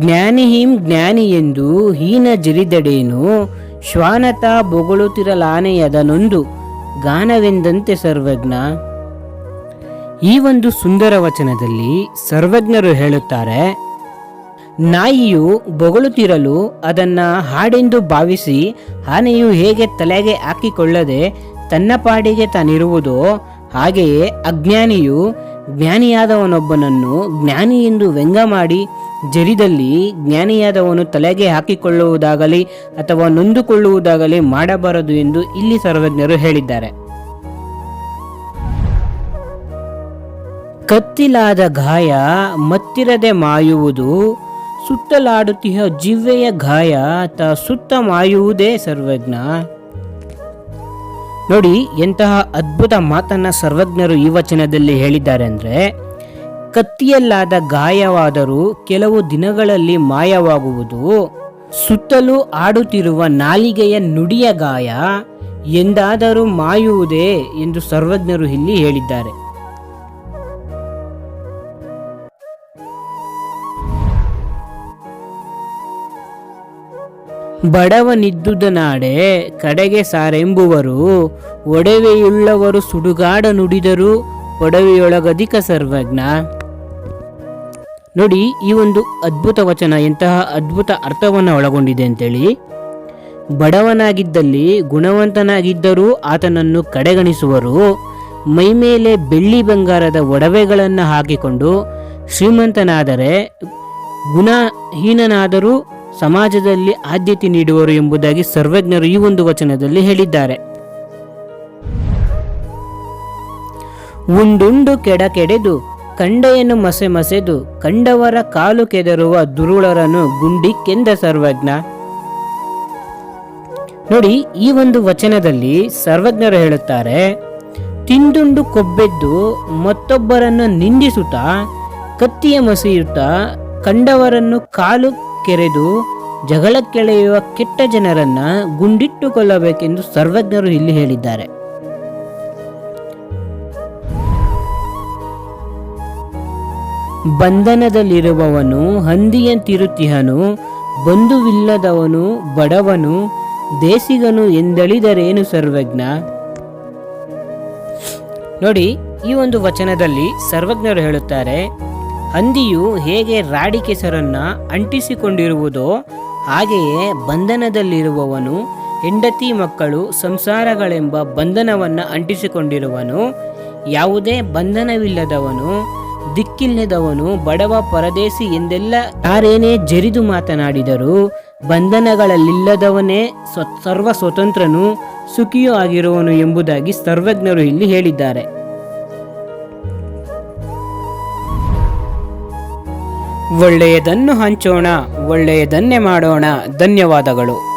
ಜ್ಞಾನಿಹಿಂ ಜ್ಞಾನಿ ಎಂದು ಹೀನ ಜರಿದಡೇನು? ಶ್ವಾನತ ಬೊಗಳುತ್ತಿರಲಾನೆಯದನೊಂದು ಗಾನವೆಂದಂತೆ ಸರ್ವಜ್ಞ. ಈ ಒಂದು ಸುಂದರ ವಚನದಲ್ಲಿ ಸರ್ವಜ್ಞರು ಹೇಳುತ್ತಾರೆ, ನಾಯಿಯು ಬೊಗಳುತ್ತಿರಲು ಅದನ್ನ ಹಾಡೆಂದು ಭಾವಿಸಿ ಆನೆಯು ಹೇಗೆ ತಲೆಗೆ ಹಾಕಿಕೊಳ್ಳದೆ ತನ್ನ ಪಾಡಿಗೆ ತಾನಿರುವುದೋ ಹಾಗೆಯೇ ಅಜ್ಞಾನಿಯು ಜ್ಞಾನಿಯಾದವನೊಬ್ಬನನ್ನು ಜ್ಞಾನಿ ಎಂದು ವ್ಯಂಗ ಮಾಡಿ ಜರಿದಲ್ಲಿ ಜ್ಞಾನಿಯಾದವನು ತಲೆಗೆ ಹಾಕಿಕೊಳ್ಳುವುದಾಗಲಿ ಅಥವಾ ನೊಂದುಕೊಳ್ಳುವುದಾಗಲಿ ಮಾಡಬಾರದು ಎಂದು ಇಲ್ಲಿ ಸರ್ವಜ್ಞರು ಹೇಳಿದ್ದಾರೆ. ಕತ್ತಿಲಾದ ಗಾಯ ಮತ್ತಿರದೆ ಮಾಯುವುದು, ಸುತ್ತಲಾಡುತ್ತಿಹ ಜಿವ್ವೆಯ ಗಾಯ ತ ಸುತ್ತ ಮಾಯುವುದೇ ಸರ್ವಜ್ಞ. ನೋಡಿ, ಎಂತಹ ಅದ್ಭುತ ಮಾತನ್ನ ಸರ್ವಜ್ಞರು ಈ ವಚನದಲ್ಲಿ ಹೇಳಿದ್ದಾರೆ ಅಂದ್ರೆ, ಕತ್ತಿಯಲ್ಲಾದ ಗಾಯವಾದರೂ ಕೆಲವು ದಿನಗಳಲ್ಲಿ ಮಾಯವಾಗುವುದು, ಸುತ್ತಲೂ ಆಡುತ್ತಿರುವ ನಾಲಿಗೆಯ ನುಡಿಯ ಗಾಯ, ಎಂದಾದರೂ ಮಾಯುವುದೇ ಎಂದು ಸರ್ವಜ್ಞರು ಇಲ್ಲಿ ಹೇಳಿದ್ದಾರೆ. ಬಡವನಿದ್ದುದ ನಾಡೆ ಕಡೆಗೆ ಸಾರೆಂಬುವರು, ಒಡವೆಯುಳ್ಳವರು ಸುಡುಗಾಡ ನುಡಿದರು, ಒಡವೆಯೊಳಗಧಿಕ ಸರ್ವಜ್ಞ. ನೋಡಿ, ಈ ಒಂದು ಅದ್ಭುತ ವಚನ ಎಂತಹ ಅದ್ಭುತ ಅರ್ಥವನ್ನು ಒಳಗೊಂಡಿದೆ ಅಂತೇಳಿ. ಬಡವನಾಗಿದ್ದಲ್ಲಿ ಗುಣವಂತನಾಗಿದ್ದರೂ ಆತನನ್ನು ಕಡೆಗಣಿಸುವರು ಮೈಮೇಲೆ ಬೆಳ್ಳಿ ಬಂಗಾರದ ಒಡವೆಗಳನ್ನು ಹಾಕಿಕೊಂಡು ಶ್ರೀಮಂತನಾದರೆ ಗುಣಹೀನನಾದರೂ ಸಮಾಜದಲ್ಲಿ ಆದ್ಯತೆ ನೀಡುವರು ಎಂಬುದಾಗಿ ಸರ್ವಜ್ಞರು ಈ ಒಂದು ವಚನದಲ್ಲಿ ಹೇಳಿದ್ದಾರೆ. ಉಂಡುಂಡು ಕೆಡ ಕೆಡೆದು ಕಂಡೆಯನ್ನು ಮಸೆ ಮಸೆದು, ಕಂಡವರ ಕಾಲು ಕೆದರುವ ದುರುಳರನ್ನು ಕೆಂದ ಸರ್ವಜ್ಞ. ನೋಡಿ, ಈ ಒಂದು ವಚನದಲ್ಲಿ ಸರ್ವಜ್ಞರು ಹೇಳುತ್ತಾರೆ, ತಿಂದುಂಡು ಕೊಬ್ಬೆದ್ದು, ಮತ್ತೊಬ್ಬರನ್ನು ನಿಂದಿಸುತ್ತಾ, ಕತ್ತಿಯ ಮಸೆಯುತ್ತಾ, ಕಂಡವರನ್ನು ಕಾಲು ಕೆರೆದು ಜಗಳಕ್ಕೆಳೆಯುವ ಕೆಟ್ಟ ಜನರನ್ನ ಗುಂಡಿಟ್ಟುಕೊಳ್ಳಬೇಕೆಂದು ಸರ್ವಜ್ಞರು ಇಲ್ಲಿ ಹೇಳಿದ್ದಾರೆ. ಬಂಧನದಲ್ಲಿರುವವನು ಹಂದಿಯಂತಿರುತ್ತಿಹನು, ಬಂಧುವಿಲ್ಲದವನು ಬಡವನು ದೇಸಿಗನು ಎಂದಳಿದರೇನು ಸರ್ವಜ್ಞ? ನೋಡಿ, ಈ ಒಂದು ವಚನದಲ್ಲಿ ಸರ್ವಜ್ಞರು ಹೇಳುತ್ತಾರೆ ಹಂದಿಯು ಹೇಗೆ ರಾಡಿ ಕೆಸರನ್ನು ಅಂಟಿಸಿಕೊಂಡಿರುವುದೋ ಹಾಗೆಯೇ ಬಂಧನದಲ್ಲಿರುವವನು ಹೆಂಡತಿ ಮಕ್ಕಳು ಸಂಸಾರಗಳೆಂಬ ಬಂಧನವನ್ನು ಅಂಟಿಸಿಕೊಂಡಿರುವನು, ಯಾವುದೇ ಬಂಧನವಿಲ್ಲದವನು, ದಿಕ್ಕಿಲ್ಲದವನು, ಬಡವ ಪರದೇಸಿ ಎಂದೆಲ್ಲ ಯಾರೇನೇ ಜರಿದು ಮಾತನಾಡಿದರೂ ಬಂಧನಗಳಲ್ಲಿಲ್ಲದವನೇ ಸರ್ವ ಸ್ವತಂತ್ರನು ಸುಖಿಯೂ ಆಗಿರುವನು ಎಂಬುದಾಗಿ ಸರ್ವಜ್ಞರು ಇಲ್ಲಿ ಹೇಳಿದ್ದಾರೆ. ಒಳ್ಳೆಯದನ್ನು ಹಂಚೋಣ ಒಳ್ಳೆಯದನ್ನೇ ಮಾಡೋಣ. ಧನ್ಯವಾದಗಳು.